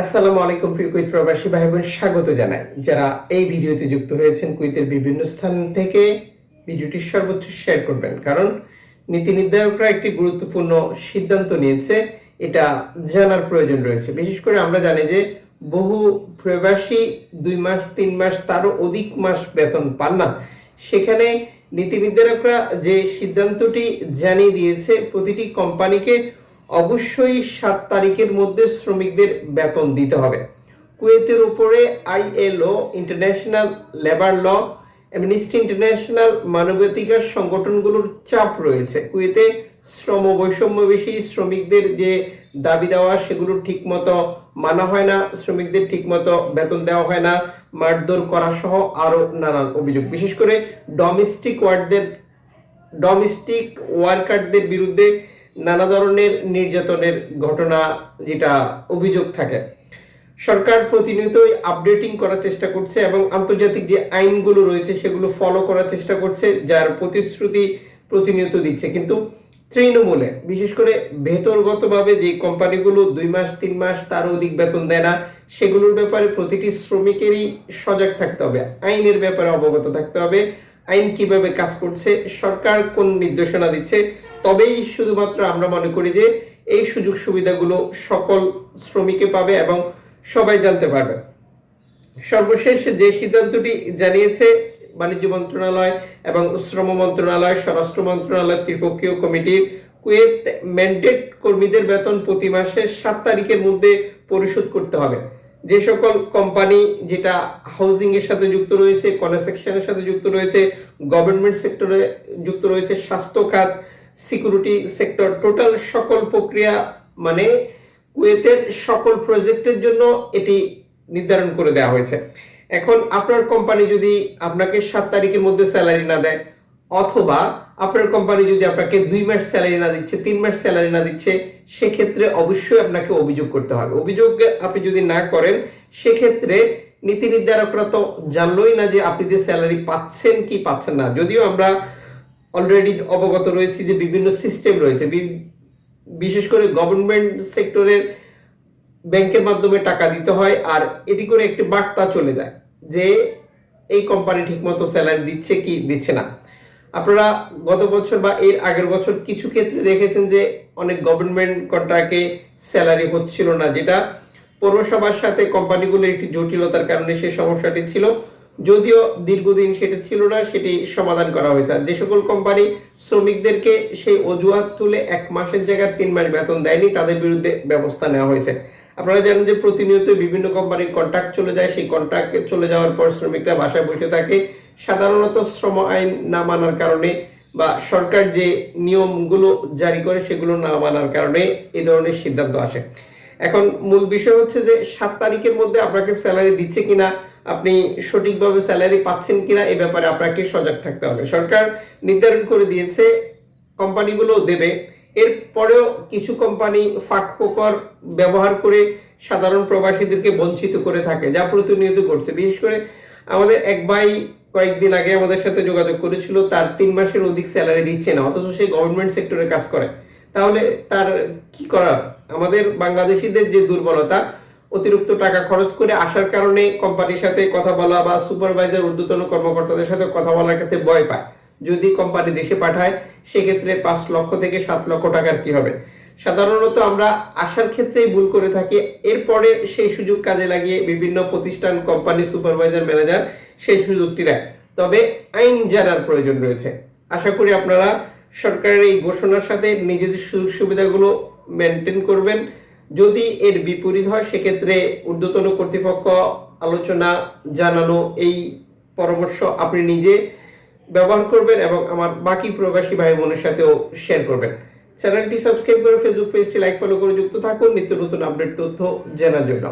আসসালামু আলাইকুম প্রিয় কুইত প্রবাসী ভাই বোন স্বাগত জানাই। যারা এই ভিডিওতে যুক্ত হয়েছেন কুইতের বিভিন্ন স্থান থেকে, ভিডিওটি সর্বোচ্চ শেয়ার করবেন। কারণ নীতি নির্ধারকরা একটি গুরুত্বপূর্ণ সিদ্ধান্ত নিয়েছে, এটা জানার প্রয়োজন রয়েছে। বিশেষ করে আমরা জানি যে বহু প্রবাসী দুই মাস, তিন মাস, তারও অধিক মাস বেতন পান না। সেখানে নীতি নির্ধারকরা যে সিদ্ধান্তটি জানিয়ে দিয়েছে, প্রতিটি কোম্পানিকে অবশ্যই সাত তারিখের মধ্যে শ্রমিকদের বেতন দিতে হবে। কুয়েতের উপরে ILO, international labour law, Amnesty international মানবাধিকার সংগঠনগুলোর চাপ রয়েছে। কুয়েতে শ্রম বৈষম্য বেশি, শ্রমিকদের যে দাবি দেওয়া সেগুলো ঠিকমতো মানা হয় না, শ্রমিকদের ঠিকমতো বেতন দেওয়া হয় না, মারধর করা সহ আরও নানান অভিযোগ। বিশেষ করে ডোমেস্টিক ওয়ার্ডদের ডোমেস্টিক ওয়ার্কারদের বিরুদ্ধে নানা ধরনের নির্যাতনের ঘটনা যেটা অভিযোগ থাকে। সরকার প্রতিনিয়তই আপডেটিং করার চেষ্টা করছে এবং আন্তর্জাতিক যে আইনগুলো রয়েছে সেগুলো ফলো করার চেষ্টা করছে, যার প্রতিশ্রুতি প্রতিনিয়ত দিচ্ছে। কিন্তু তৃণমূলে, বিশেষ করে ভেতরগতভাবে যে কোম্পানিগুলো দুই মাস, তিন মাস তার অধিক বেতন দেয় না, সেগুলোর ব্যাপারে প্রতিটি শ্রমিকেরই সজাগ থাকতে হবে, আইনের ব্যাপারে অবগত থাকতে হবে। আইন কীভাবে কাজ করছে, সরকার কোন নির্দেশনা দিচ্ছে, তবেই শুধুমাত্র আমরা মনে করি যে এই সুযোগ সুবিধাগুলো সকল শ্রমিকে পাবে এবং সবাই জানতে পারবে। সর্বশেষ যে সিদ্ধান্তটি জানিয়েছে বাণিজ্য মন্ত্রণালয় এবং শ্রম মন্ত্রণালয়, স্বরাষ্ট্র মন্ত্রণালয়, ত্রিপক্ষীয় কমিটির কুয়েত ম্যান্ডেট কর্মীদের বেতন প্রতি মাসে সাত তারিখের মধ্যে পরিশোধ করতে হবে। যে সকল কোম্পানি যেটা হাউজিং এর সাথে যুক্ত রয়েছে কনস্ট্রাকশনের সাথে যুক্ত রয়েছে গভর্নমেন্ট সেক্টরে যুক্ত রয়েছে, স্বাস্থ্য খাত সিকিউরিটি সেক্টর টোটাল সকল প্রক্রিয়া মানে কুয়েতের সকল প্রজেক্টের জন্য এটি নির্ধারণ করে দেওয়া হয়েছে। এখন আপনার কোম্পানি যদি আপনাকে সাত তারিখের মধ্যে স্যালারি না দেয় অথবা আপনার কোম্পানি যদি আপনাকে দুই মাস স্যালারি না দিচ্ছে, তিন মাস স্যালারি না দিচ্ছে, সেক্ষেত্রে অবশ্যই আপনাকে অভিযোগ করতে হবে। অভিযোগ আপনি যদি না করেন, সেক্ষেত্রে নীতি নির্ধারকরা তো জানলোই না যে আপনি যে স্যালারি পাচ্ছেন কি পাচ্ছেন না। যদিও আমরা অলরেডি অবগত রয়েছি যে বিভিন্ন সিস্টেম রয়েছে। বিশেষ করে গভর্নমেন্ট সেক্টরের ব্যাংকের মাধ্যমে টাকা দিতে হয় আর এটি করে একটি বার্তা চলে যায় যে, এই কোম্পানি ঠিকমতো স্যালারি দিচ্ছে কি দিচ্ছে না। আপনারা গত বছর বা এর আগের বছর কিছু ক্ষেত্রে দেখেছেন যে অনেক গভর্নমেন্ট কন্ট্রাক্টে স্যালারি হচ্ছিল না, যেটা পৌরসভার সাথে কোম্পানিগুলোর একটি জটিলতার কারণে সেই সমস্যাটি ছিল। যদিও দীর্ঘদিন সেটা ছিল না, সেটি সমাধান করা হয়েছে। আর যে সকল কোম্পানি শ্রমিকদেরকে সেই অজুহাত তুলে এক মাসের জায়গায় তিন মাস বেতন দেয়নি, তাদের বিরুদ্ধে ব্যবস্থা নেওয়া হয়েছে। আপনারা জানেন যে প্রতিনিয়ত বিভিন্ন কোম্পানির কন্ট্রাক্ট চলে যায়। সেই কন্ট্রাক্ট চলে যাওয়ার পর শ্রমিকরা বাসায় বসে থাকে। সাধারণত শ্রম আইন না মানার কারণে বা সরকার যে নিয়মগুলো জারি করে সেগুলো না মানার কারণে এই ধরনের সিদ্ধান্ত আসে। এখন মূল বিষয় হচ্ছে যে সাত তারিখের মধ্যে আপনাকে স্যালারি দিচ্ছে কিনা, আপনি সঠিকভাবে স্যালারি পাচ্ছেন কিনা এ ব্যাপারে আপনাকে সজাগ থাকতে হবে। সরকার নির্ধারণ করে দিয়েছে কোম্পানিগুলো দেবে। এরপরেও কিছু কোম্পানি ফাঁক ফোকর ব্যবহার করে সাধারণ প্রবাসীদেরকে বঞ্চিত করে থাকে, যা প্রতিনিয়ত করছে বিশেষ করে আমাদের এক ভাই কয়েকদিন আগে আমাদের সাথে যোগাযোগ করেছিল, তার তিন মাসের অধিক স্যালারি দিচ্ছে না, অথচ সে গভর্নমেন্ট সেক্টরে কাজ করে। তাহলে তার কি করার? আমাদের বাংলাদেশিদের যে দুর্বলতা, অতিরিক্ত টাকা খরচ করে আসার কারণে কোম্পানির সাথে কথা বলা বা সুপারভাইজার ঊর্ধ্বতন কর্মকর্তাদের সাথে কথা বলার ক্ষেত্রে ভয় পায়। যদি কোম্পানি দেশে পাঠায়, সেক্ষেত্রে পাঁচ লক্ষ থেকে সাত লক্ষ টাকার কি হবে? সাধারণত আমরা আসার ক্ষেত্রেই ভুল করে থাকি। এরপরে সেই সুযোগ কাজে লাগিয়ে বিভিন্ন প্রতিষ্ঠান কোম্পানি সুপারভাইজার ম্যানেজার সেই সুযোগটি নেয়। তবে আইন জানার প্রয়োজন রয়েছে। আশা করি আপনারা সরকারের এই ঘোষণার সাথে নিজেদের সুযোগ সুবিধাগুলো মেনটেন করবেন। যদি এর বিপরীত হয়, সেক্ষেত্রে ঊর্ধ্বতন কর্তৃপক্ষ আলোচনা জানানো, এই পরামর্শ আপনি নিজে ব্যবহার করবেন এবং আমার বাকি প্রবাসী ভাই বোনের সাথেও শেয়ার করবেন। চ্যানেলটি সাবস্ক্রাইব করে ফেসবুক পেজটি লাইক ফলো করে যুক্ত থাকুন। নিত্য নতুন আপডেট তথ্য জানার জন্য।